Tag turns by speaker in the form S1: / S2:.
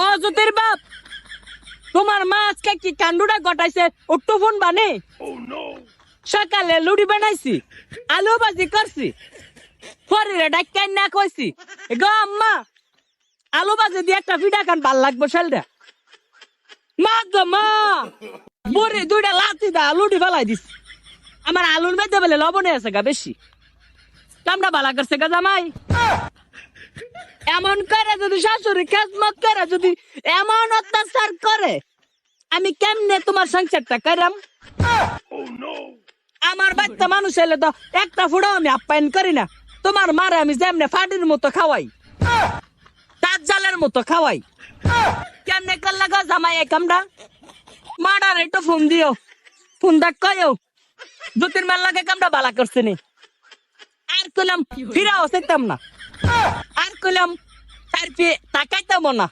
S1: ও জ্যোতির বাপ! তোমার মা আজকে কি কান্ডুটা গটাইছে একটু ফোন বানে? সকালে লুড়ি বানাইছি, আলু ভাজি করছি পরে ডাক্তার না কইছি গো আম্মা, আলু ভাজি দিয়ে একটা পিঠা খান, ভালো লাগবো শালটা মা গো মা! বরে দুইটা লাতি দা লুড়ি ফেলাই দিস আমার আলুর মধ্যে বলে লবণে আছে গা বেশি কামটা ভালা করছে গা জামাই। এমন করে যদি শাশুড়ি খেজমত করে, যদি এমন অত্যাচার করে, আমি কেমনে তোমার সংসারটা করাম? আমার বাচ্চা মানুষ এলে তো একটা ফুড়ো আমি আপ্যায়ন করি না। তোমার মারে আমি যেমনে ফাটির মতো খাওয়াই, তার জালের মতো খাওয়াই। কেমনে করলে গো জামাই এই কামটা? মাডার একটু ফোন দিও, ফোন দেখ কয়ও দু তিন মাস লাগে কামটা বালা করছে নি। আর কইলাম, ফিরাও সেতাম না। কইলাম তার পেয়ে তাকাইতাম না।